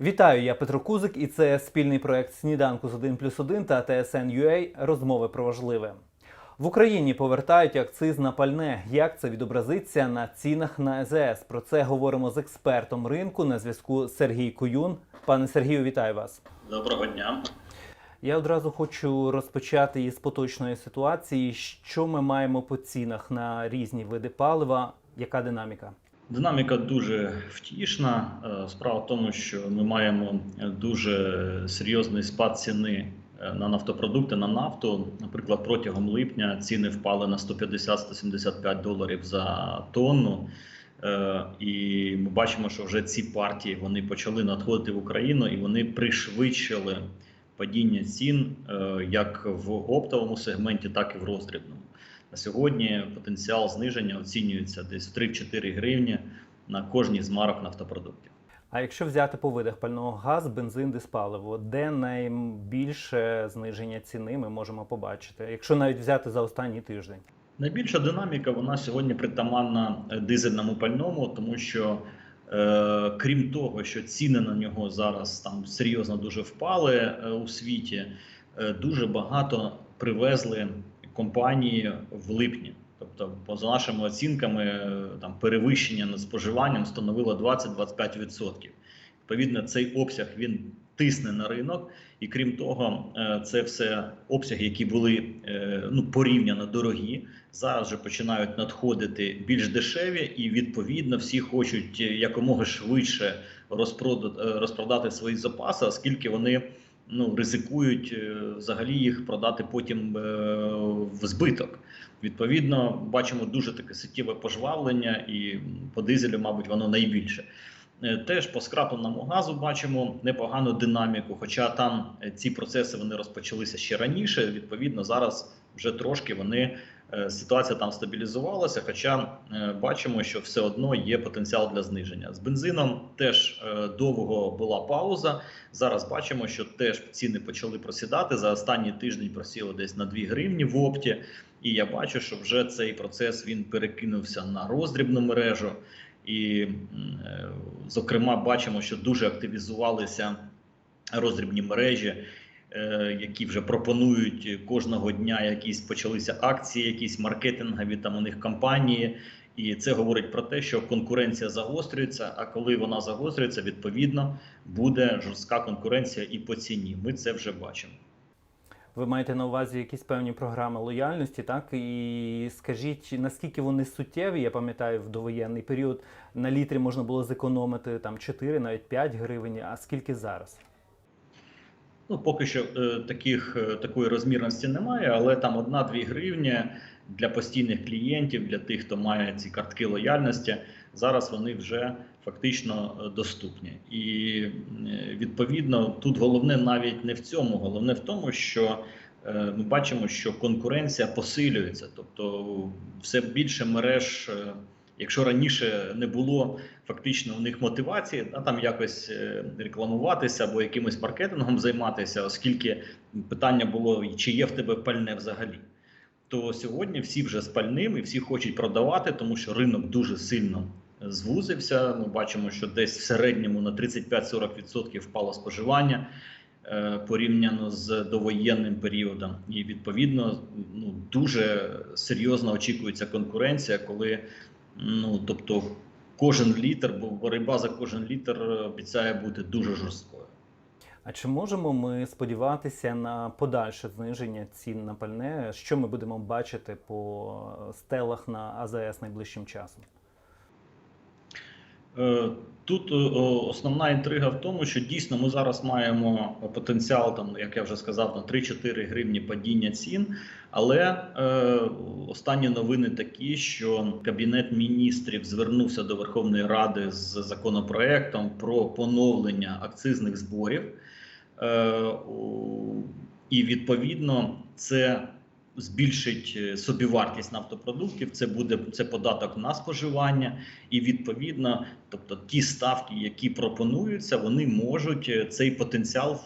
Вітаю, я Петро Кузик, і це спільний проект Сніданку з 1 плюс 1 та TSN.ua Розмови про важливе. В Україні повертають акциз на пальне. Як це відобразиться на цінах на ЕЗС? Про це говоримо з експертом ринку на зв'язку Сергій Куюн. Пане Сергію, вітаю вас. Доброго дня. Я одразу хочу розпочати із поточної ситуації. Що ми маємо по цінах на різні види палива? Яка динаміка? Динаміка дуже втішна. Е, Справа в тому, що ми маємо дуже серйозний спад ціни е, на нафтопродукти на нафту. Наприклад, протягом липня ціни впали на 150-175 доларів за тонну. Е, І ми бачимо, що вже ці партії вони почали надходити в Україну і вони пришвидшили падіння цін е, як в оптовому сегменті, так і в роздрібному. На сьогодні потенціал зниження оцінюється десь в 3-4 гривні на кожній з марок нафтопродуктів. А якщо взяти по видах пального газ, бензин, диспаливо, де найбільше зниження ціни ми можемо побачити, якщо навіть взяти за останній тиждень? Найбільша динаміка вона сьогодні притаманна е, дизельному пальному, тому що е, крім того, що ціни на нього зараз там серйозно дуже впали е, у світі, е, дуже багато привезли компанії в липні. Тобто, поза нашими оцінками, е, там перевищення над споживанням становило 20-25%. Відповідно, цей обсяг він тисне на ринок, і крім того, е, це все обсяги, які були е, ну порівняно дорогі. Зараз вже починають надходити більш дешеві, і відповідно всі хочуть якомога швидше розпродати свої запаси, оскільки вони ну ризикують е, взагалі їх продати потім е, в збиток. Відповідно, бачимо дуже таке суттєве пожвавлення, і по дизелю, мабуть, воно найбільше. Е, Теж по скрапленому газу бачимо непогану динаміку, хоча там ці процеси вони розпочалися ще раніше. Відповідно, зараз вже трошки вони ситуація там стабілізувалася. Хоча е, бачимо, що все одно є потенціал для зниження. З бензином теж е, довго була пауза. Зараз бачимо, що теж ціни почали просідати. За останній тиждень просіло десь на 2 гривні в опті. І я бачу, що вже цей процес він перекинувся на роздрібну мережу. І, е, зокрема, бачимо, що дуже активізувалися роздрібні мережі, е, які вже пропонують кожного дня якісь почалися акції, якісь маркетингові там у них кампанії. І це говорить про те, що конкуренція загострюється. А коли вона загострюється, відповідно буде жорстка конкуренція і по ціні. Ми це вже бачимо. Ви маєте на увазі якісь певні програми лояльності, так? І скажіть, наскільки вони суттєві? Я пам'ятаю, в довоєнний період на літрі можна було зекономити там 4, навіть 5 гривень, а скільки зараз? Ну, поки що е, таких е, такої розмірності немає, але там 1-2 гривні для постійних клієнтів, для тих, хто має ці картки лояльності, зараз вони вже фактично е, доступні. І відповідно тут головне навіть не в цьому, головне в тому, що ми бачимо, що конкуренція посилюється, тобто все більше мереж. Якщо раніше не було фактично у них мотивації, а там якось е, рекламуватися або якимось маркетингом займатися, оскільки питання було, чи є в тебе пальне взагалі. То сьогодні всі вже з пальним і всі хочуть продавати, тому що ринок дуже сильно звузився. Ми бачимо, що десь в середньому на 35-40% впало споживання е, порівняно з довоєнним періодом. І відповідно ну, дуже серйозно очікується конкуренція, коли ну тобто кожен літр, бо боротьба за кожен літр обіцяє бути дуже жорсткою. А чи можемо ми сподіватися на подальше зниження цін на пальне? Що ми будемо бачити по стелах на АЗС найближчим часом? Е, Тут е, основна інтрига в тому, що дійсно ми зараз маємо потенціал, там, як я вже сказав, на 3-4 гривні падіння цін. Але е, останні новини такі, що Кабінет міністрів звернувся до Верховної Ради з законопроектом про поновлення акцизних зборів. Е, і відповідно це збільшить е, собівартість нафтопродуктів. Це буде це податок на споживання, і відповідно, тобто ті ставки, які пропонуються, вони можуть е, цей потенціал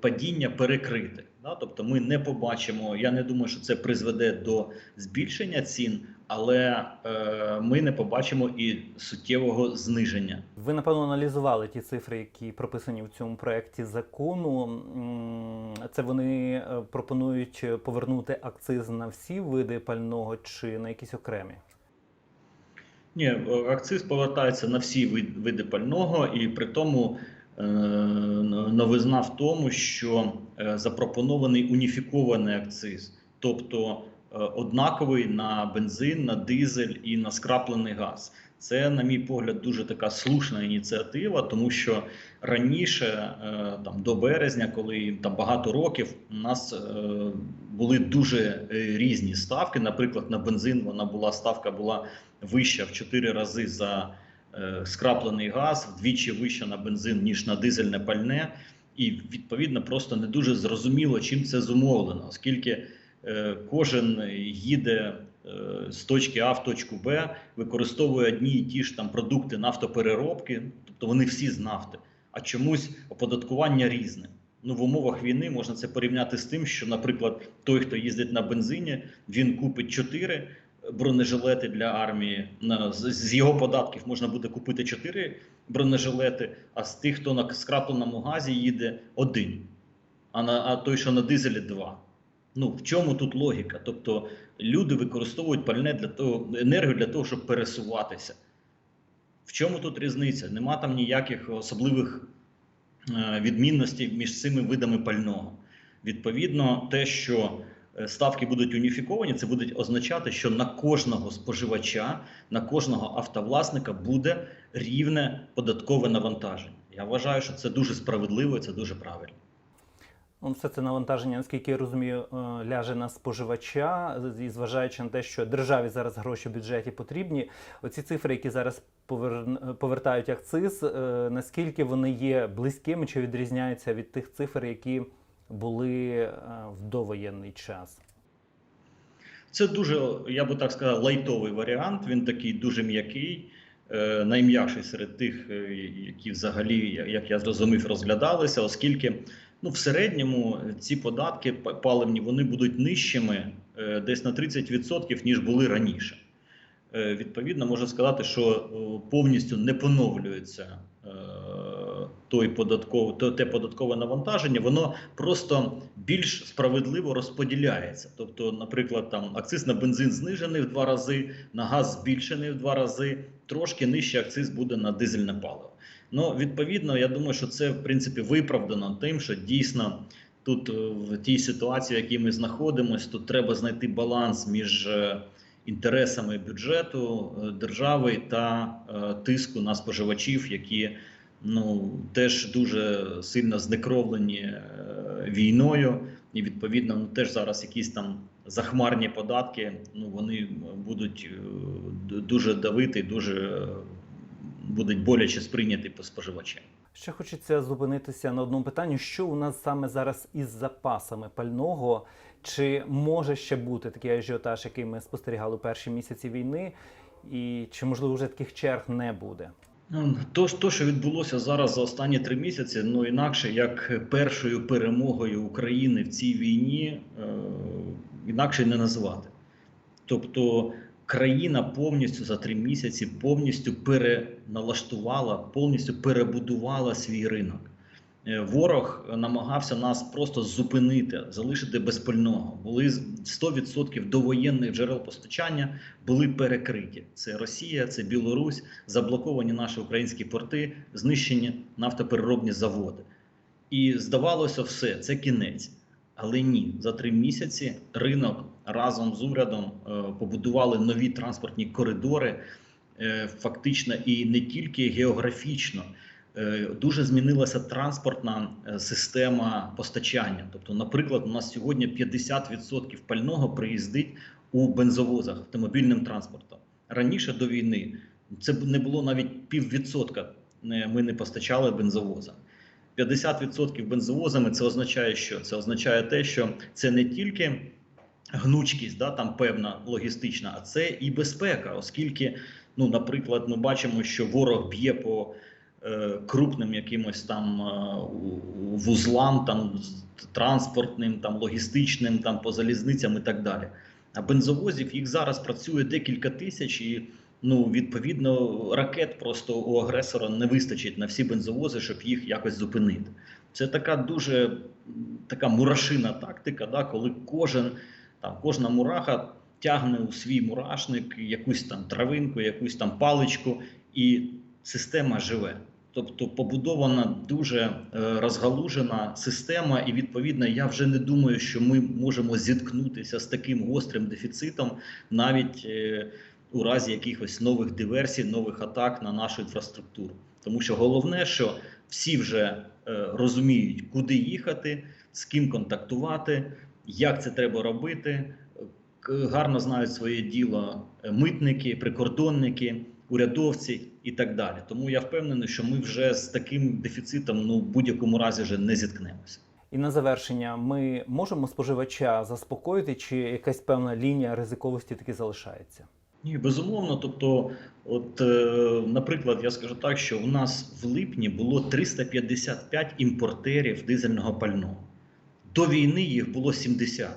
падіння перекрити. Да? Тобто, ми не побачимо. Я не думаю, що це призведе до збільшення цін. Але е, ми не побачимо і суттєвого зниження. Ви напевно аналізували ті цифри, які прописані в цьому проєкті закону. Це вони е, пропонують повернути акциз на всі види пального чи на якісь окремі? Ні, е, акциз повертається на всі види пального, і при тому е, новизна в тому, що запропонований уніфікований акциз, тобто однаковий на бензин, на дизель і на скраплений газ. Це, на мій погляд, дуже така слушна ініціатива, тому що раніше, е, там до березня, коли там багато років, у нас е, були дуже е, різні ставки. Наприклад, на бензин вона була ставка була вища в 4 рази за е, скраплений газ, вдвічі вища на бензин, ніж на дизельне пальне. І відповідно просто не дуже зрозуміло, чим це зумовлено, оскільки е, кожен їде е, з точки А в точку Б, використовує одні і ті ж там продукти нафтопереробки, тобто вони всі з нафти, а чомусь оподаткування різне. Ну, в умовах війни можна це порівняти з тим, що, наприклад, той, хто їздить на бензині, він купить 4 бронежилети для армії. З його податків можна буде купити 4 бронежилети, а з тих, хто на скрапленому газі їде, один. А на а той, що на дизелі, два. Ну в чому тут логіка? Тобто люди використовують пальне для того, енергію для того, щоб пересуватися. В чому тут різниця? Нема там ніяких особливих е, відмінностей між цими видами пального. Відповідно, те, що е, ставки будуть уніфіковані, це буде означати, що на кожного споживача, на кожного автовласника буде рівне податкове навантаження. Я вважаю, що це дуже справедливо і це дуже правильно. Все це навантаження, наскільки я розумію, е, ляже на споживача, і зважаючи на те, що державі зараз гроші в бюджеті потрібні. Оці цифри, які зараз повертають акциз, е, наскільки вони є близькими чи відрізняються від тих цифр, які були е, в довоєнний час? Це дуже, я би так сказав, лайтовий варіант. Він такий дуже м'який, е, найм'якший серед тих, е, які взагалі, як я зрозумів, розглядалися, оскільки ну, в середньому ці податки паливні вони будуть нижчими е, десь на 30%, ніж були раніше. Е, Відповідно, можу сказати, що е, повністю не поновлюється е, той податковий, те податкове навантаження, воно просто більш справедливо розподіляється. Тобто, наприклад, там акциз на бензин знижений в два рази, на газ збільшений в два рази, трошки нижчий акциз буде на дизельне паливо. Ну, відповідно, я думаю, що це в принципі виправдано тим, що дійсно тут е, в тій ситуації, в якій ми знаходимося, тут треба знайти баланс між е, інтересами бюджету е, держави та тиску на споживачів, які ну теж дуже сильно знекровлені війною, і відповідно ну, теж зараз якісь там захмарні податки. Ну вони будуть дуже давити, дуже будуть боляче сприйняті по споживачам. Ще хочеться зупинитися на одному питанні: що у нас саме зараз із запасами пального? Чи може ще бути такий ажіотаж, який ми спостерігали у перші місяці війни, і чи можливо вже таких черг не буде? Ну, То, то, що відбулося зараз за останні три місяці, ну інакше як першою перемогою України в цій війні, е, інакше не назвати. Тобто країна повністю за три місяці повністю переналаштувала, повністю перебудувала свій ринок. Е, Ворог намагався нас просто зупинити, залишити без пального. Були з- 100% довоєнних джерел постачання були перекриті. Це Росія, це Білорусь, заблоковані наші українські порти, знищені нафтопереробні заводи. І здавалося, все, це кінець. Але ні, за три місяці ринок разом з урядом е, побудували нові транспортні коридори, е, фактично і не тільки географічно. Е, Дуже змінилася транспортна система постачання. Тобто, наприклад, у нас сьогодні 50% пального приїздить у бензовозах автомобільним транспортом. Раніше до війни це не було навіть піввідсотка. Ми не постачали бензовозам. 50% бензовозами це означає, що це означає те, що це не тільки гнучкість, да, там певна логістична, а це і безпека, оскільки, ну, наприклад, ми бачимо, що ворог б'є по е, крупним якимось там е, вузлам, там транспортним, там логістичним, там по залізницям і так далі. А бензовозів їх зараз працює декілька тисяч, і ну відповідно ракет просто у агресора не вистачить на всі бензовози, щоб їх якось зупинити. Це така дуже така мурашина тактика, да, коли кожен там кожна мураха тягне у свій мурашник якусь там травинку, якусь там паличку, і система живе. Тобто побудована дуже е, розгалужена система, і відповідно я вже не думаю, що ми можемо зіткнутися з таким гострим дефіцитом навіть е, у разі якихось нових диверсій, нових атак на нашу інфраструктуру. Тому що головне, що всі вже е, розуміють, куди їхати, з ким контактувати, як це треба робити. Гарно знають своє діло е, митники, прикордонники, урядовці і так далі. Тому я впевнений, що ми вже з таким дефіцитом ну в будь-якому разі вже не зіткнемося. І на завершення ми можемо споживача заспокоїти, чи якась певна лінія ризиковості таки залишається? Ні, безумовно. Тобто, от, е, наприклад, я скажу так, що у нас в липні було 355 імпортерів дизельного пального. До війни їх було 70.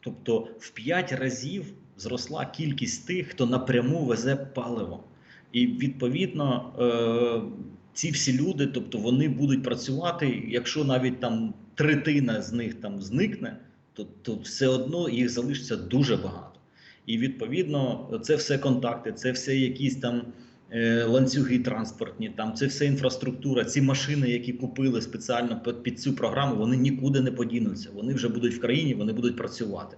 Тобто в 5 разів зросла кількість тих, хто напряму везе паливо. І відповідно е, ці всі люди, тобто вони будуть працювати, якщо навіть там третина з них там зникне, то, то все одно їх залишиться дуже багато. І відповідно, це все контакти, це все якісь там ланцюги транспортні, там це все інфраструктура. Ці машини, які купили спеціально під, цю програму, вони нікуди не подінуться. Вони вже будуть в країні, вони будуть працювати.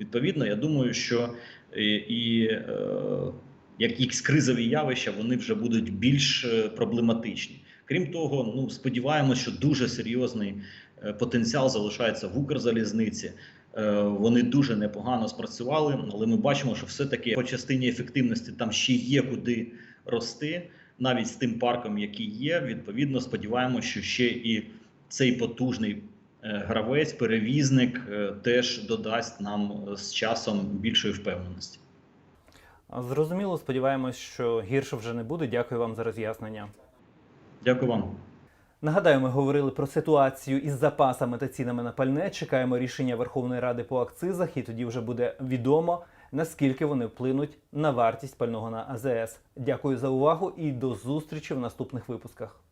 Відповідно, я думаю, що і, і е, якісь кризові явища вони вже будуть більш е, проблематичні. Крім того, ну сподіваємося, що дуже серйозний е, потенціал залишається в Укрзалізниці. Е, Вони дуже непогано спрацювали, але ми бачимо, що все-таки по частині ефективності там ще є куди рости, навіть з тим парком, який є. Відповідно, сподіваємося, що ще і цей потужний е, гравець, перевізник е, теж додасть нам е, з часом більшої впевненості. Зрозуміло, сподіваємось, що гірше вже не буде. Дякую вам за роз'яснення. Дякую вам. Нагадаю, ми говорили про ситуацію із запасами та цінами на пальне. Чекаємо рішення Верховної Ради по акцизах, і тоді вже буде відомо наскільки вони вплинуть на вартість пального на АЗС. Дякую за увагу і до зустрічі в наступних випусках.